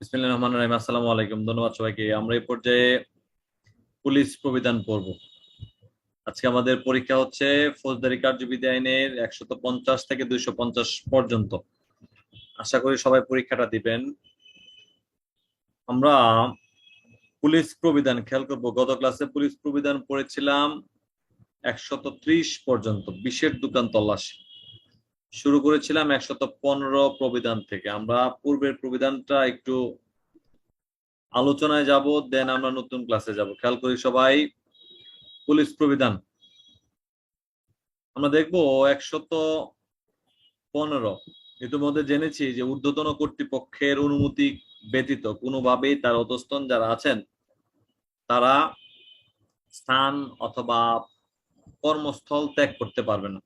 বিসমিল্লাহির রহমানির রহিম, আসসালামু আলাইকুম। ধন্যবাদ সবাইকে। আমরা এই পর্যায়ে পুলিশ প্রবিধান পড়ব। আজকে আমাদের পরীক্ষা হচ্ছে ফৌজদারি কার্যবিধি আইনের একশত পঞ্চাশ থেকে দুইশো পঞ্চাশ পর্যন্ত। আশা করি সবাই পরীক্ষাটা দিবেন। আমরা পুলিশ প্রবিধান খেয়াল করব। গত ক্লাসে পুলিশ প্রবিধান পড়েছিলাম একশত ত্রিশ পর্যন্ত, বিশের দোকান তল্লাশি। শুরু করেছিলাম একশত পনেরো প্রবিধান থেকে। আমরা পূর্বের প্রবিধানটা একটু আলোচনায় যাব, দেন আমরা নতুন ক্লাসে যাব। খেয়াল করি সবাই, পুলিশ প্রবিধান। আমরা দেখব একশত পনেরো। ইতিমধ্যে জেনেছি যে ঊর্ধ্বতন কর্তৃপক্ষের অনুমতি ব্যতীত কোনোভাবেই তার অধস্তন যারা আছেন, তারা স্থান অথবা কর্মস্থল ত্যাগ করতে পারবে না।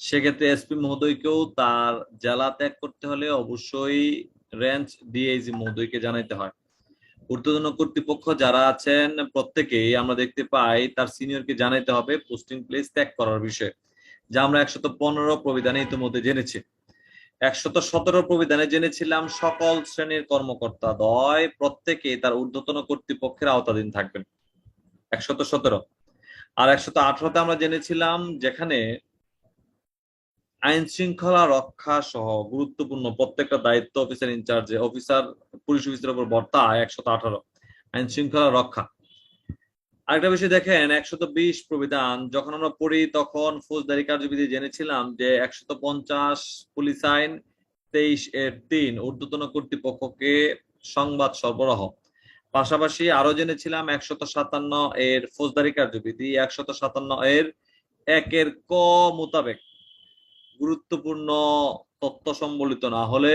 সেক্ষেত্রে এসপি মহোদয়কেও তার জেলা ত্যাগ করতে হলে অবশ্যই রেঞ্জ ডিআইজি মহোদয়কে জানাইতে হয়। ঊর্ধ্বতন কর্তৃপক্ষ যারা আছেন প্রত্যেকেই আমরা দেখতে পাই তার সিনিয়রকে জানাইতে হবে পোস্টিং প্লেস ত্যাগ করার বিষয়ে, যা আমরা একশত পনেরো প্রবিধানে ইতিমধ্যে জেনেছি। একশত সতেরো প্রবিধানে জেনেছিলাম সকল শ্রেণির কর্মকর্তা দয় প্রত্যেকে তার ঊর্ধ্বতন কর্তৃপক্ষের আওতাধীন থাকবেন। একশত সতেরো। আর একশত আঠারোতে আমরা জেনেছিলাম যেখানে আইন শৃঙ্খলা রক্ষা সহ গুরুত্বপূর্ণ প্রত্যেকটা দায়িত্ব অফিসার ইনচার্জে অফিসার পুলিশ অফিসারের উপর বর্তা একশত আঠারো। আইন শৃঙ্খলা রক্ষা। আরেকটা বিষয় দেখেন, একশত বিশ প্রবিধান। যখন আমরা পড়ি, তখন ফৌজদারি কার্যবিধি জেনেছিলাম যে একশত পঞ্চাশ পুলিশ আইন, তেইশ এর তিন ঊর্ধ্বতন কর্তৃপক্ষকে সংবাদ সরবরাহ। পাশাপাশি আরও জেনেছিলাম একশত সাতান্ন এর ফৌজদারি কার্যবিধি, একশত সাতান্ন এর একের ক মোতাবেক। গুরুত্বপূর্ণ তথ্য সম্বলিত না হলে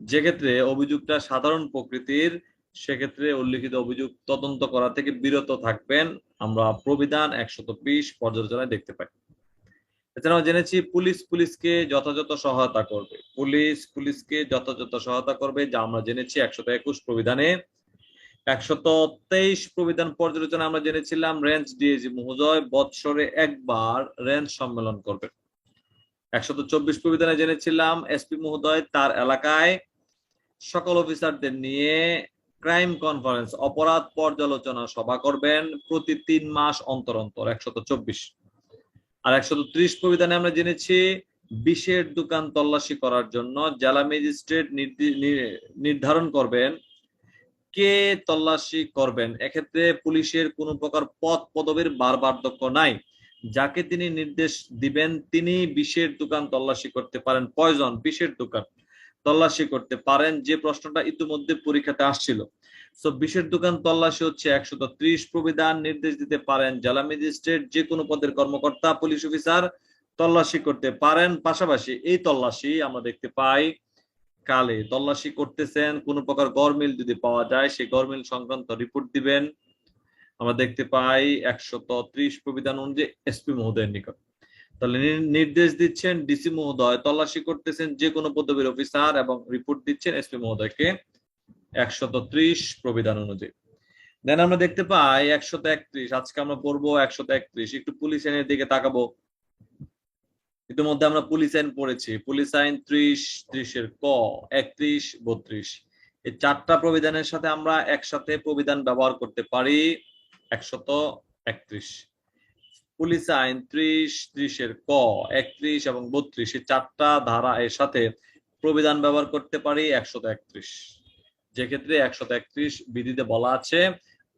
যে ক্ষেত্রে অভিযোগটা সাধারণ প্রকৃতির, সেক্ষেত্রে উল্লিখিত অভিযোগ তদন্ত করা থেকে বিরত থাকবেন। আমরা প্রবিধান একশত বিশ পর্যালোচনায় দেখতে পাই। এছাড়াও জেনেছি পুলিশ পুলিশকে যথাযথ সহায়তা করবে। পুলিশ পুলিশকে যথাযথ সহায়তা করবে যা আমরা জেনেছি একশত একুশ প্রবিধানে। একশত তেইশ প্রবিধান পর্যালোচনা আমরা জেনেছিলাম রেঞ্জ ডিএজি মহোদয় বৎসরে একবার রেঞ্জ সম্মেলন করবে একশত চব্বিশ প্রবিধানে জেনেছিলাম এসপি মহোদয় তার এলাকায় সকল অফিসারদের নিয়ে ক্রাইম কনফারেন্স, অপরাধ পর্যালোচনা সভা করবেন প্রতি তিন মাস অন্তর অন্তর, একশত চব্বিশ। আর একশত ত্রিশ প্রবিধানে আমরা জেনেছি বিশের দোকান তল্লাশি করার জন্য জেলা ম্যাজিস্ট্রেট নির্ধারণ করবেন কে তল্লাশি করবেন। এক্ষেত্রে পুলিশের কোনো প্রকার পদ পদবীর বারবার্ধক্য নাই। যাকে তিনি নির্দেশ দিবেন, তিনি বিশের দোকান তল্লাশি করতে পারেন। কয়জন বিশের দোকান তল্লাশি করতে পারেন? যে প্রশ্নটা ইতিমধ্যে পরীক্ষাতে আসছিল। সো বিশের দোকান তল্লাশি হচ্ছে একশত ত্রিশ প্রবিধান, নির্দেশ দিতে পারেন জেলা ম্যাজিস্ট্রেট যে কোনো পদের কর্মকর্তা, পুলিশ অফিসার তল্লাশি করতে পারেন। পাশাপাশি এই তল্লাশি আমরা দেখতে পাই কালে তল্লাশি করতেছেন। কোন প্রকার গরমিল যদি পাওয়া যায়, সেই গরমিল সংক্রান্ত রিপোর্ট দিবেন। আমরা দেখতে পাই একশত ত্রিশ প্রবিধান অনুযায়ী এসপি মহোদয়ের নিকট। তাহলে নির্দেশ দিচ্ছেন ডিসি মহোদয়, তল্লাশি করতেছেন যে কোনো পদবীর অফিসার এবং রিপোর্ট দিচ্ছেন এসপি মহোদয়কে একশত ত্রিশ প্রবিধান অনুযায়ী। দেন আমরা দেখতে পাই একশত একত্রিশ আজকে আমরা পড়ব একশত একত্রিশ একটু পুলিশ আইনের দিকে তাকাবো। ইতিমধ্যে আমরা পুলিশ আইন পড়েছি, পুলিশ আইন ত্রিশ, ত্রিশের ক, একত্রিশ, বত্রিশ। এই চারটা প্রবিধানের সাথে আমরা একসাথে প্রবিধান ব্যবহার করতে পারি। একশত একত্রিশ। পুলিশ আইন ত্রিশ, ত্রিশের ক, একত্রিশ এবং বত্রিশ, এই চারটা ধারা এর সাথে প্রবিধান ব্যবহার করতে পারি একশত একত্রিশ। যে ক্ষেত্রে একশত একত্রিশ বিধিতে বলা আছে,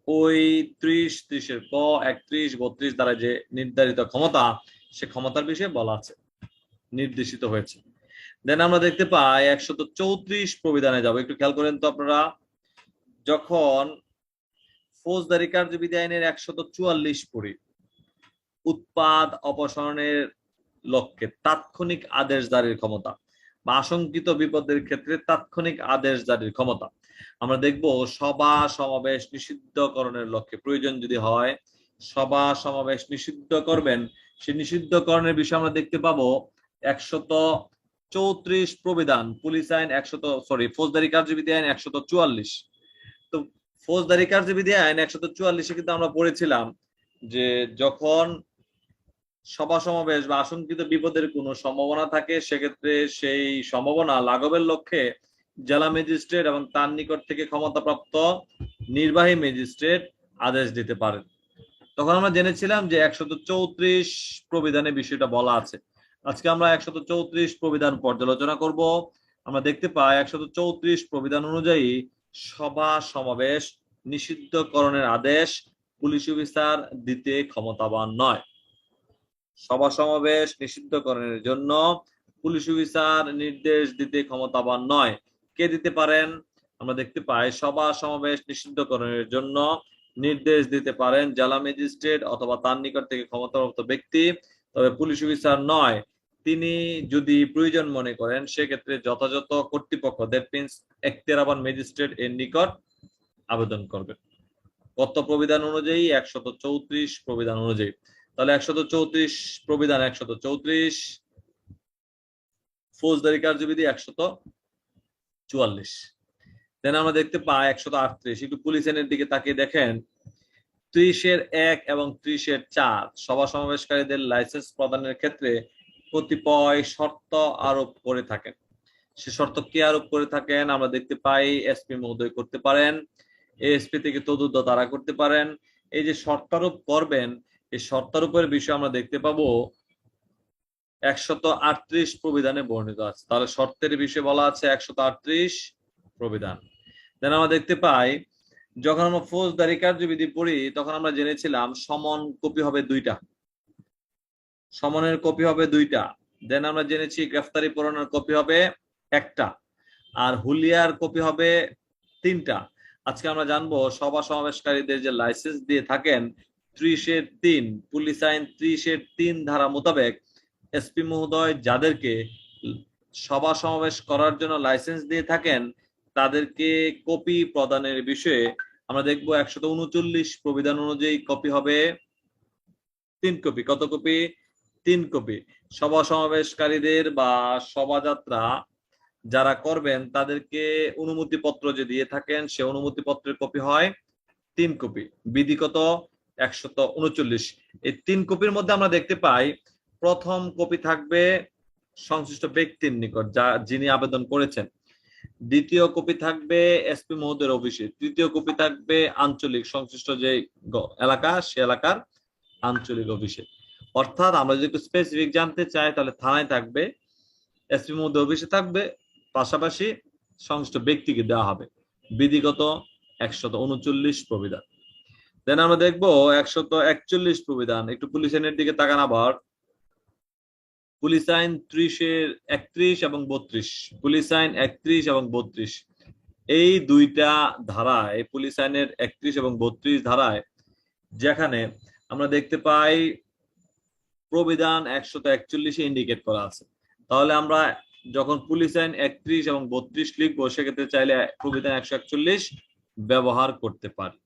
ওই ত্রিশ, ত্রিশের ক, একত্রিশ, বত্রিশ দ্বারা যে নির্ধারিত ক্ষমতা, সে ক্ষমতার বিষয়ে বলা আছে, নির্দেশিত হয়েছে। দেন আমরা দেখতে পাই একশত চৌত্রিশ প্রবিধানে যাব। একটু খেয়াল করেন তো আপনারা, যখন ফৌজদারি কার্যবিধি আইনের একশত চুয়াল্লিশ পড়ি উৎপাদ অপসারণের লক্ষ্যে তাৎক্ষণিক আদেশ জারির ক্ষমতা বা আশঙ্কিত বিপদের ক্ষেত্রে তাৎক্ষণিক আদেশ জারির ক্ষমতা। আমরা দেখব সভা, সমাবেশ নিষিদ্ধকরণের লক্ষ্যে প্রয়োজন যদি হয়, সভা, সমাবেশ নিষিদ্ধ করবেন সে নিষিদ্ধকরণের বিষয়ে আমরা দেখতে পাবো একশত চৌত্রিশ প্রবিধান, পুলিশ আইন একশত সরি ফৌজদারি কার্যবিধি আইন একশত চুয়াল্লিশ। তো ফৌজদারি কার্যবিধি আইন একশত চুয়াল্লিশে কিন্তু আমরা পড়েছিলাম যে যখন সভা সমাবেশ বা আশঙ্কিত বিপদের কোনো সম্ভাবনা থাকে, সেক্ষেত্রে সেই সম্ভাবনা লাঘবের লক্ষ্যে জেলা ম্যাজিস্ট্রেট এবং তার নিকট থেকে ক্ষমতাপ্রাপ্ত নির্বাহী ম্যাজিস্ট্রেট আদেশ দিতে পারেন। তখন আমরা জেনেছিলাম যে একশত চৌত্রিশ প্রবিধানে বিষয়টা বলা আছে। আজকে আমরা একশত চৌত্রিশ প্রবিধান পর্যালোচনা করব। আমরা দেখতে পাই একশত চৌত্রিশ প্রবিধান অনুযায়ী সভা সমাবেশ নিষিদ্ধকরণের আদেশ পুলিশ অফিসার দিতে ক্ষমতাবান নয়। সভা সমাবেশ নিষিদ্ধকরণের জন্য পুলিশ অফিসার নির্দেশ দিতে ক্ষমতাবান নয়। কে দিতে পারেন? আমরা দেখতে পাই, সভা সমাবেশ নিষিদ্ধকরণের জন্য নির্দেশ দিতে পারেন জেলা ম্যাজিস্ট্রেট অথবা তার নিকট থেকে ক্ষমতাপ্রাপ্ত ব্যক্তি। তবে পুলিশ অফিসার নয় তিনি যদি প্রয়োজন মনে করেন, সেক্ষেত্রে যথাযথ কর্তৃপক্ষ দ্যাট মিনস একতেরাবান ম্যাজিস্ট্রেট এর নিকট আবেদন করবেন। কত প্রবিধান অনুযায়ী একশত চৌত্রিশ প্রবিধান অনুযায়ী। তাহলে একশত চৌত্রিশ প্রবিধান, একশত চৌত্রিশ ফৌজদারি কার্যবিধি একশত চুয়াল্লিশ। দেন আমরা দেখতে পাই একশত আটত্রিশ। একটু পুলিশ এনের দিকে তাকিয়ে দেখেন। ত্রিশের এক এবং ত্রিশের চার সভা সমাবেশকারীদের লাইসেন্স প্রদানের ক্ষেত্রে কতিপয় শর্ত আরোপ করে থাকেন। সে শর্ত কে আরোপ করে থাকেন? আমরা দেখতে পাই এসপি মহোদয় করতে পারেন এসপি থেকে তদুদ্ধ তারা করতে পারেন। এই যে শর্তারোপ করবেন, এই শর্তারোপের বিষয় আমরা দেখতে পাবো, একশত আটত্রিশ প্রবিধানে বর্ণিত আছে। তাহলে শর্তের বিষয়ে বলা আছে একশত আটত্রিশ প্রবিধান। দেন আমরা দেখতে পাই, যখন আমরা ফৌজদারি কার্যবিধি পড়ি, তখন আমরা জেনেছিলাম, সমন কপি হবে দুইটা। সমনের কপি হবে দুইটা। দেন আমরা জেনেছি গ্রেফতারি পরোয়ানার কপি হবে একটা আর হুলিয়ার কপি হবে তিনটা। আজকে আমরা জানব সভা সমাবেশকারীদের যে লাইসেন্স দিয়ে থাকেন ত্রিশের তিন, পুলিশ আইন ত্রিশের তিন ধারা মোতাবেক এসপি মহোদয় যাদেরকে সভা সমাবেশ করার জন্য লাইসেন্স দিয়ে থাকেন, তাদেরকে কপি প্রদানের বিষয়ে আমরা দেখব একশত উনচল্লিশ প্রবিধান অনুযায়ী কপি হবে তিন কপি। কত কপি? তিন কপি। সভা সমাবেশকারীদের বা শোভাযাত্রা যারা করবেন, তাদেরকে অনুমতি পত্র যে দিয়ে থাকেন, সে অনুমতি পত্রের কপি হয় তিন কপি। বিধিগত একশত উনচল্লিশ। এই তিন কপির মধ্যে আমরা দেখতে পাই, প্রথম কপি থাকবে সংশ্লিষ্ট ব্যক্তির নিকট, যা যিনি আবেদন করেছেন। দ্বিতীয় কপি থাকবে এসপি মহোদয়ের অফিসে। তৃতীয় কপি থাকবে আঞ্চলিক সংশ্লিষ্ট যে এলাকা, সে এলাকার আঞ্চলিক অফিসে। অর্থাৎ আমরা যদি একটু স্পেসিফিক জানতে চাই, তাহলে থানায় থাকবে এসপি মধ্যে অফিসে থাকবে, পাশাপাশি সংশ্লিষ্ট ব্যক্তিকে দেওয়া হবে। বিধিগত একশত উনচল্লিশ প্রবিধান। দেন আমরা দেখব একশত একচল্লিশ প্রবিধান। একটু পুলিশ আইনের দিকে তাকান আবার। পুলিশ আইন ত্রিশের একত্রিশ এবং বত্রিশ। পুলিশ আইন একত্রিশ এবং বত্রিশ। এই দুইটা ধারায়, পুলিশ আইনের একত্রিশ এবং বত্রিশ ধারায়, যেখানে আমরা দেখতে পাই প্রবিধান একশত একচল্লিশে ইন্ডিকেট করা আছে। তাহলে আমরা যখন পুলিশ আইন একত্রিশ এবং বত্রিশ লিখব, সেক্ষেত্রে চাইলে প্রবিধান একশো একচল্লিশ ব্যবহার করতে পারি।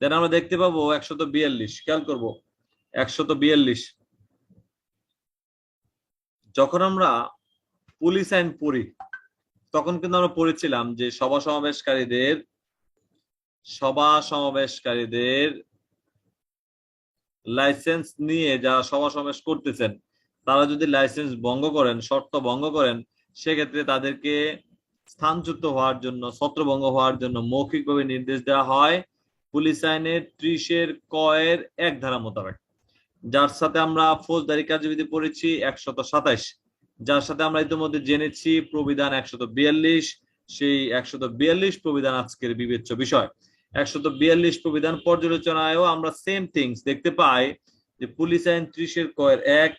দেন আমরা দেখতে পাবো একশত বিয়াল্লিশ। খেয়াল করব, একশত বিয়াল্লিশ। যখন আমরা পুলিশ আইন পড়ি, তখন কিন্তু আমরা পড়েছিলাম যে সভা সমাবেশকারীদের সভা সমাবেশকারীদের লাইসেন্স নিয়ে যারা সভা সমাবেশ করতেছেন, তারা যদি লাইসেন্স ভঙ্গ করেন, শর্ত ভঙ্গ করেন, সেক্ষেত্রে তাদেরকে স্থানচ্যুত হওয়ার জন্য, ছত্রভঙ্গ হওয়ার জন্য মৌখিকভাবে নির্দেশ দেওয়া হয়। পুলিশ আইনের ত্রিশের কয়ের এক ধারা মোতাবেক। যার সাথে আমরা ফৌজদারি কার্যবিধি পড়েছি একশত সাতাইশ। যার সাথে আমরা ইতিমধ্যে জেনেছি প্রবিধান একশত বিয়াল্লিশ। সেই একশত বিয়াল্লিশ প্রবিধান আজকের বিবেচ্য বিষয়। একশত বিয়াল্লিশ প্রবিধান পর্যালোচনায়ও আমরা সেম থিংস দেখতে পাই যে পুলিশ আইন ত্রিশের কয়ের এক,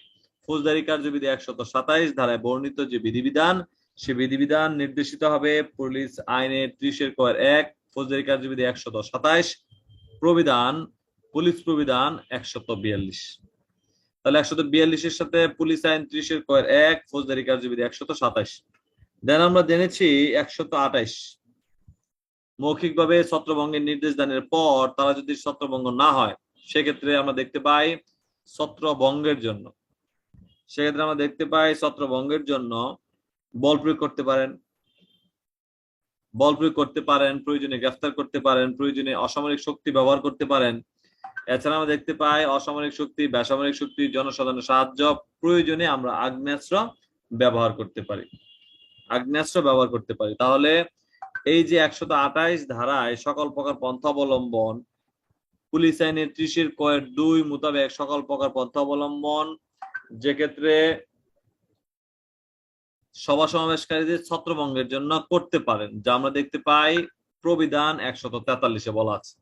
ফৌজদারি কার্যবিধি একশত সাতাইশ, ধারায় বর্ণিত যে বিধিবিধান, সে বিধিবিধান নির্দেশিত হবে পুলিশ আইনের ত্রিশের কয়ের এক, ফৌজদারি কার্যবিধি একশত সাতাইশ, প্রবিধান, পুলিশ প্রবিধান একশত বিয়াল্লিশ। তাহলে একশত বিয়াল্লিশের সাথে পুলিশ আইন ত্রিশের কয়ের এক, ফৌজদারি কার্যবিধি একশত সাতাইশ। দেন আমরা জেনেছি একশত আঠাইশ মৌখিকভাবে ছত্রভঙ্গের নির্দেশ দানের পর তারা যদি ছত্রভঙ্গ না হয়, সেক্ষেত্রে আমরা দেখতে পাই ছত্রভঙ্গের জন্য। সেক্ষেত্রে আমরা দেখতে পাই ছত্রভঙ্গের জন্য বল প্রয়োগ করতে পারেন। বল প্রয়োগ করতে পারেন, প্রয়োজনে গ্রেফতার করতে পারেন, প্রয়োজনে অসামরিক শক্তি ব্যবহার করতে পারেন। এছাড়া আমরা দেখতে পাই অসামরিক শক্তি, বেসামরিক শক্তি, জনসাধারণের সাহায্য, প্রয়োজনে আমরা আগ্নেয়াস্ত্র ব্যবহার করতে পারি। আগ্নেয়াস্ত্র ব্যবহার করতে পারি। তাহলে এই যে একশত আঠাইশ ধারায় সকল প্রকার পন্থা অবলম্বন পুলিশ আইনের ত্রিশের কয়ের দুই মোতাবেক সকল প্রকার পন্থা অবলম্বন যে ক্ষেত্রে সভা সমাবেশকারীদের ছত্রভঙ্গের জন্য করতে পারেন, যা আমরা দেখতে পাই প্রবিধান একশত তেতাল্লিশে বলা আছে।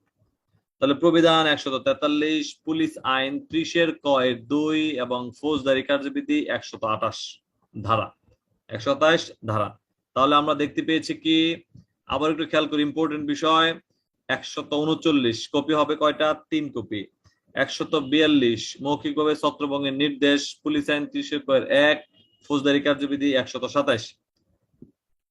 তাহলে প্রবিধান একশত তেতাল্লিশ, পুলিশ আইন ত্রিশের কয়ের দুই এবং ফৌজদারি কার্যবিধি একশত আঠাশ ধারা একশো আঠাশ ধারা। তাহলে আমরা দেখতে পেয়েছি কি আবার একটু খেয়াল করি ইম্পর্টেন্ট বিষয়, একশত উনচল্লিশ, কপি হবে কয়টা? তিন কপি। একশত বিয়াল্লিশ, মৌখিকভাবে ছত্রভঙ্গের নির্দেশ, পুলিশ আইন ত্রিশের এক, ফৌজদারি কার্যবিধি একশত সাতাশ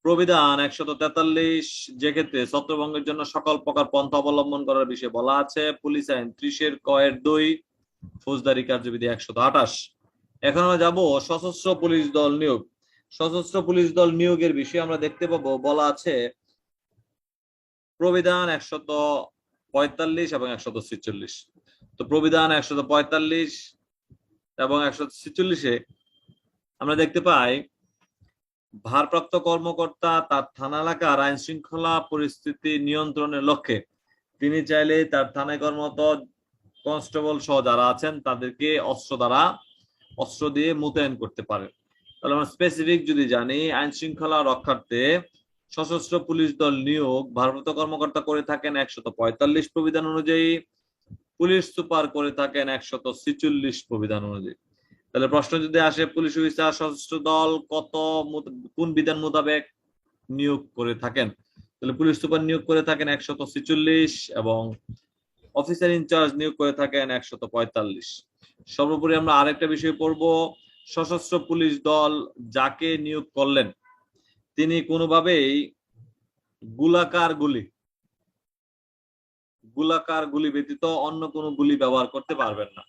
প্রবিধান, একশত তেতাল্লিশ যে ক্ষেত্রে ছত্রভঙ্গের জন্য সকল প্রকার পন্থা অবলম্বন করার বিষয়ে বলা আছে, পুলিশ আইন ত্রিশের কয়ের দুই, ফৌজদারি কার্যবিধি একশত আঠাশ। এখন আমরা যাব সশস্ত্র পুলিশ দল নিয়োগ। সশস্ত্র পুলিশ দল নিয়োগের বিষয়ে আমরা দেখতে পাবো, বলা আছে প্রবিধান একশত পঁয়তাল্লিশ এবং একশত ছিচল্লিশ। তো প্রবিধান একশত পঁয়তাল্লিশ এবং একশত ছিচল্লিশে আমরা দেখতে পাই, ভারপ্রাপ্ত কর্মকর্তা তার থানা এলাকার আইন শৃঙ্খলা পরিস্থিতি নিয়ন্ত্রণের লক্ষ্যে তিনি চাইলে তার থানায় কর্মরত কনস্টেবল সহ যারা আছেন তাদেরকে অস্ত্র দ্বারা অস্ত্র দিয়ে মোতায়েন করতে পারে। তাহলে আমরা স্পেসিফিক যদি জানি আইন শৃঙ্খলা রক্ষার্থে সশস্ত্র পুলিশ দল নিয়োগ ভারপ্রাপ্ত কর্মকর্তা করে থাকেন একশত পঁয়তাল্লিশ প্রবিধান অনুযায়ী, পুলিশ সুপার করে থাকেন একশত ছিচল্লিশ প্রবিধান অনুযায়ী। তাহলে প্রশ্ন যদি আসে, পুলিশ অফিসার, সশস্ত্র দল কত কোন বিধান মোতাবেক নিয়োগ করে থাকেন? তাহলে পুলিশ সুপার নিয়োগ করে থাকেন একশত ছিচল্লিশ এবং অফিসার ইনচার্জ নিয়োগ করে থাকেন একশত পঁয়তাল্লিশ। সর্বোপরি আমরা আরেকটা বিষয় পড়ব, সশস্ত্র পুলিশ দল যাকে নিয়োগ করলেন তিনি কোনোভাবেই গুলাকার গুলি গুলাকার গুলি ব্যতীত অন্য কোনো গুলি ব্যবহার করতে পারবেন না।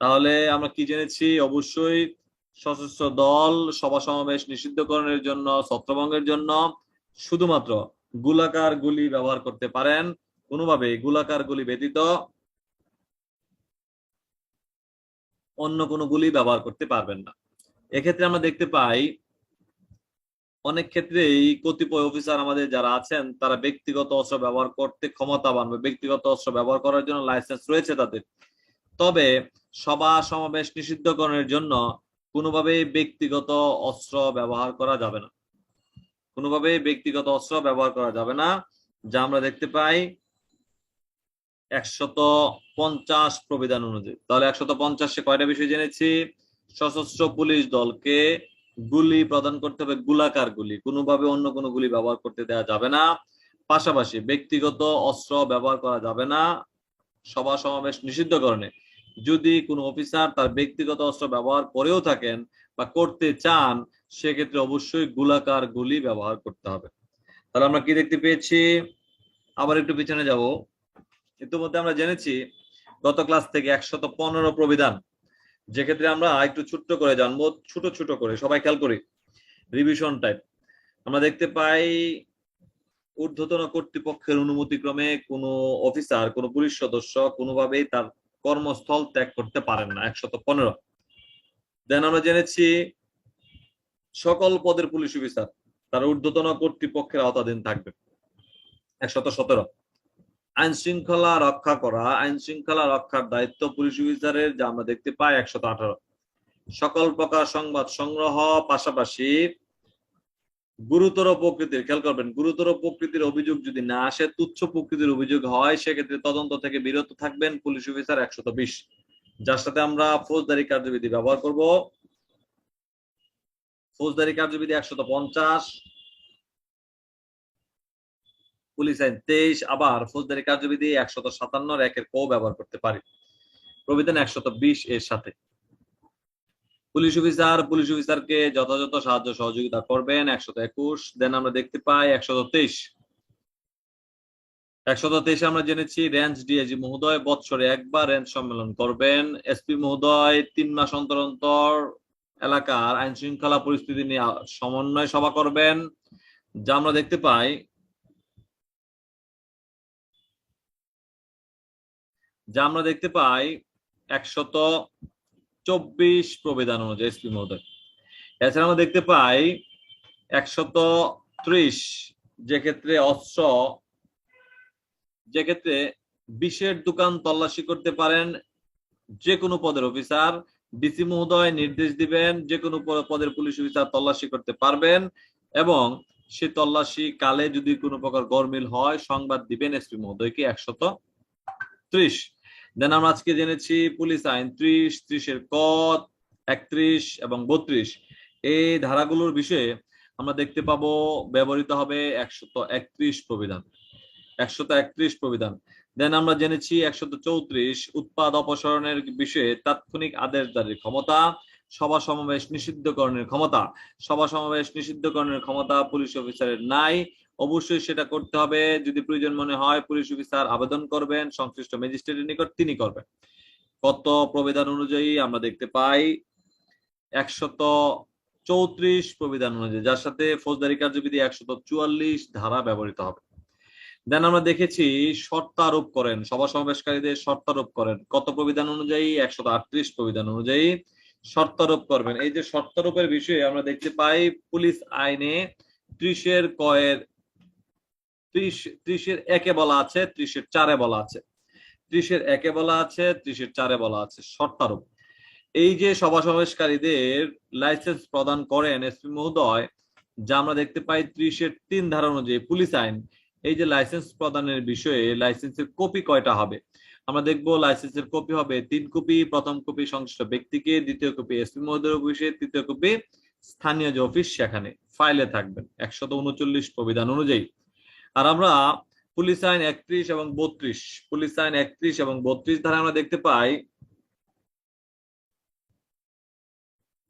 তাহলে আমরা কি জেনেছি? অবশ্যই সশস্ত্র দল সভা সমাবেশ নিষিদ্ধকরণের জন্য, ছত্রভঙ্গের জন্য শুধুমাত্র গুলাকার গুলি ব্যবহার করতে পারেন। কোনোভাবে গুলাকার গুলি ব্যতীত অন্য কোনো গুলি ব্যবহার করতে পারবেন না। এক্ষেত্রে আমরা দেখতে পাই অনেক ক্ষেত্রে এই কতিপয় অফিসার আমাদের যারা আছেন, তারা ব্যক্তিগত অস্ত্র ব্যবহার করতে ক্ষমতাবান বা ব্যক্তিগত অস্ত্র ব্যবহার করার জন্য লাইসেন্স রয়েছে তাদের। তবে সভা সমাবেশ নিষিদ্ধকরণের জন্য কোনোভাবেই ব্যক্তিগত অস্ত্র ব্যবহার করা যাবে না। কোনোভাবেই ব্যক্তিগত অস্ত্র ব্যবহার করা যাবে না, যা আমরা দেখতে পাই একশত পঞ্চাশ প্রবিধান অনুযায়ী। তাহলে একশত পঞ্চাশে কয়টা বিষয় জেনেছি? সশস্ত্র পুলিশ দলকে গুলি প্রদান করতে হবে, গুলাকার গুলি। কোনোভাবে অন্য কোনো গুলি ব্যবহার করতে দেওয়া যাবে না। পাশাপাশি ব্যক্তিগত অস্ত্র ব্যবহার করা যাবে না সভা সমাবেশ নিষিদ্ধকরণে। যদি কোনো অফিসার তার ব্যক্তিগত অস্ত্র ব্যবহার করেও থাকেন বা করতে চান, সেক্ষেত্রে অবশ্যই গুলাকার গুলি ব্যবহার করতে হবে। তাহলে আমরা কি দেখতে পেয়েছি? আবার একটু পিছনে যাব। ইতিমধ্যে আমরা জেনেছি, গত ক্লাস থেকে একশত পনেরো প্রবিধান যে ক্ষেত্রে আমরা একটু ছোট্ট করে জানব, ছোট ছোট করে, সবাই খেয়াল করি রিভিশন টাইপ আমরা দেখতে পাই ঊর্ধ্বতন কর্তৃপক্ষের অনুমতিক্রমে কোনো অফিসার কোনো পুলিশ সদস্য কোনোভাবেই তার কর্মস্থল ত্যাগ করতে পারেন না, একশত পনেরো। দেন আমরা জেনেছি সকল পদের পুলিশ অফিসার তার ঊর্ধ্বতন কর্তৃপক্ষের আওতাধীন থাকবে, একশত সতেরো। আইন শৃঙ্খলা রক্ষা করা আইন শৃঙ্খলা রক্ষার দায়িত্ব পুলিশ অফিসারের, যা আমরা দেখতে পাই একশত আঠারো। সকল প্রকার সংবাদ সংগ্রহ পাশাপাশি গুরুতর প্রকৃতির, খেয়াল করবেন, গুরুতর প্রকৃতির অভিযোগ যদি না আসে, তুচ্ছ প্রকৃতির অভিযোগ হয়, সেক্ষেত্রে তদন্ত থেকে বিরত থাকবেন পুলিশ অফিসার একশত বিশ। যার সাথে আমরা ফৌজদারি কার্যবিধি ব্যবহার করব। ফৌজদারি কার্যবিধি একশত পঞ্চাশ পুলিশ আইন তেইশ আবার ফৌজদারি কার্যবিধি একশত সাতান্ন একের কো ব্যবহার করতে পারি। প্রবিধান একশত বিশ এর সাথে। পুলিশ অফিসার, পুলিশ অফিসারকে যথাযথ সাহায্য সহযোগিতা করবেন, একশত একুশ। দেন আমরা দেখতে পাই একশত তেইশ। একশত তেইশে আমরা জেনেছি রেঞ্জ ডিআইজি মহোদয় বৎসরে একবার রেঞ্জ সম্মেলন করবেন। এসপি মহোদয় তিন মাস অন্তর অন্তর এলাকার আইন শৃঙ্খলা পরিস্থিতি নিয়ে সমন্বয় সভা করবেন। যা আমরা দেখতে পাই যা আমরা দেখতে পাই একশত চব্বিশ প্রবিধান অনুযায়ী এসপি মহোদয়। এছাড়া আমরা দেখতে পাই একশত ত্রিশ, যে ক্ষেত্রে অস্ত্র, যে ক্ষেত্রে বিশের দোকান তল্লাশি করতে পারেন যে কোনো পদের অফিসার ডিসি মহোদয় নির্দেশ দিবেন যে কোনো পদের পুলিশ অফিসার তল্লাশি করতে পারবেন এবং সে তল্লাশি কালে যদি কোনো প্রকার গরমিল হয়, সংবাদ দিবেন এসপি মহোদয়কে একশত ত্রিশ। দেন আমরা আজকে জেনেছি পুলিশ আইন, ত্রিশ, ত্রিশের কত একত্রিশ এবং বত্রিশ। এই ধারাগুলোর বিষয়ে আমরা দেখতে পাবো ব্যবহৃত হবে একশত একত্রিশ প্রবিধান। একশত একত্রিশ প্রবিধান। দেন আমরা জেনেছি একশত চৌত্রিশ উৎপাদ অপসারণের বিষয়ে তাৎক্ষণিক আদেশ জারির ক্ষমতা, সভা সমাবেশ নিষিদ্ধকরণের ক্ষমতা। সভা সমাবেশ নিষিদ্ধকরণের ক্ষমতা পুলিশ অফিসারের নাই। অবশ্যই সেটা করতে হবে। যদি প্রয়োজন মনে হয়, পুলিশ অফিসার আবেদন করবেন, সংশ্লিষ্ট ম্যাজিস্ট্রেটের নিকট তিনি করবেন। কত প্রবিধান অনুযায়ী আমরা দেখতে পাই, একশত চৌত্রিশ প্রবিধান অনুযায়ী, যার সাথে ফৌজদারি কার্যবিধি একশত চুয়াল্লিশ ধারা ব্যবহৃত হবে। দেন আমরা দেখেছি, শর্তারোপ করেন, সভা সমাবেশকারীদের শর্তারোপ করেন। কত প্রবিধান অনুযায়ী? একশত আটত্রিশ প্রবিধান অনুযায়ী শর্তারোপ করবেন। এই যে শর্তারোপের বিষয়ে আমরা দেখতে পাই, পুলিশ আইনে ত্রিশের কয়ের ত্রিশ, ত্রিশের একে বলা আছে, ত্রিশের চারে বলা আছে। ত্রিশের একে বলা আছে, ত্রিশের চারে বলা আছে। শর্তারোপ এই যে সভা সমাবেশকারীদের লাইসেন্স প্রদান করেন এসপি মহোদয়, যা আমরা দেখতে পাই ত্রিশের তিন ধারা অনুযায়ী পুলিশ আইন, এই যে লাইসেন্স প্রদানের বিষয়ে লাইসেন্সের কপি কয়টা হবে? আমরা দেখব লাইসেন্সের কপি হবে তিন কপি, প্রথম কপি সংশ্লিষ্ট ব্যক্তিকে, দ্বিতীয় কপি এসপি মহোদয়ের অফিসে, তৃতীয় কপি স্থানীয় যে অফিস, সেখানে ফাইলে থাকবেন। একশত উনচল্লিশ প্রবিধান অনুযায়ী। আর আমরা পুলিশ আইন একত্রিশ এবং বত্রিশ, পুলিশ আইন একত্রিশ এবং বত্রিশ ধারা আমরা দেখতে পাই,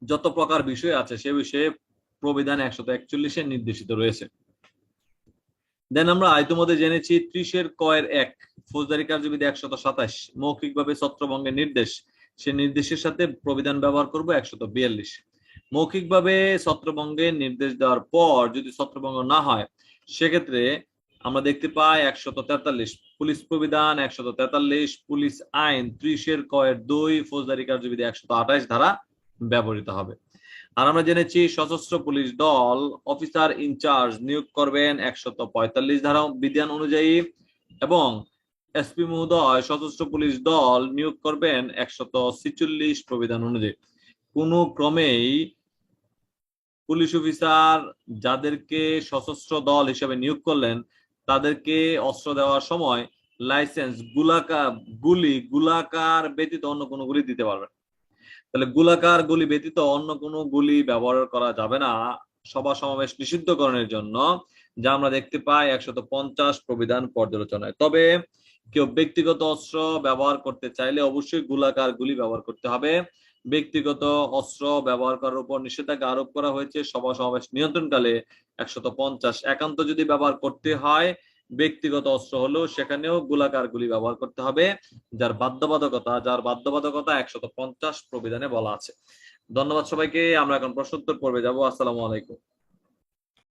যত প্রকার বিষয় আছে সে বিষয়ে প্রবিধান একশত একচল্লিশে নির্দেশিত রয়েছে। দেন আমরা ইতিমধ্যে জেনেছি ত্রিশের কয়ের এক, ফৌজদারি কার্যবিধি একশত সাতাশ, মৌখিকভাবে ছত্রভঙ্গের নির্দেশ। সে নির্দেশের সাথে প্রবিধান ব্যবহার করব একশত বিয়াল্লিশ। মৌখিকভাবে ছত্রভঙ্গের নির্দেশ দেওয়ার পর যদি ছত্রভঙ্গ না হয়, সেক্ষেত্রে আমরা দেখতে পাই একশত তেতাল্লিশ পুলিশ প্রবিধান, একশত তেতাল্লিশ পুলিশ আইন, ত্রিশের কয়ের দুই, ফৌজদারি কার্যবিধি একশত আঠাইশ ধারা ব্যবহৃত হবে। আর আমরা জেনেছি সশস্ত্র পুলিশ দল, অফিসার ইনচার্জ নিয়োগ করবেন একশত পঁয়তাল্লিশ ধারা বিধান অনুযায়ী এবং এসপি মহোদয় সশস্ত্র পুলিশ দল নিয়োগ করবেন একশত ছিচল্লিশ প্রবিধান অনুযায়ী। কোনো ক্রমেই পুলিশ অফিসার যাদেরকে সশস্ত্র দল হিসেবে নিয়োগ করলেন তাদেরকে অস্ত্র দেওয়ার সময় লাইসেন্স গুলাকার গুলি, গুলাকার ব্যতীত অন্য কোনো গুলি দিতে পারবেন তাহলে গোলাকার গুলি ব্যতীত অন্য কোনো গুলি ব্যবহার করা যাবে না সভা সমাবেশ নিষিদ্ধকরণের জন্য, যা আমরা দেখতে পাই একশত পঞ্চাশ প্রবিধান পর্যালোচনায়। তবে কেউ ব্যক্তিগত অস্ত্র ব্যবহার করতে চাইলে অবশ্যই গোলাকার গুলি ব্যবহার করতে হবে। ব্যক্তিগত অস্ত্র ব্যবহার করার উপর নিষেধাজ্ঞা আরোপ করা হয়েছে। সভা সমাবেশ নিয়ন্ত্রণকালে একশত পঞ্চাশ একান্ত যদি ব্যবহার করতে হয়, ব্যক্তিগত অস্ত্র হলেও সেখানেও গোলাকার গুলি ব্যবহার করতে হবে, যার বাধ্যবাধকতা যার বাধ্যবাধকতা একশত পঞ্চাশ প্রবিধানে বলা আছে। ধন্যবাদ সবাইকে, আমরা এখন প্রশ্নোত্তর পর্বে যাব। আসসালামু আলাইকুম।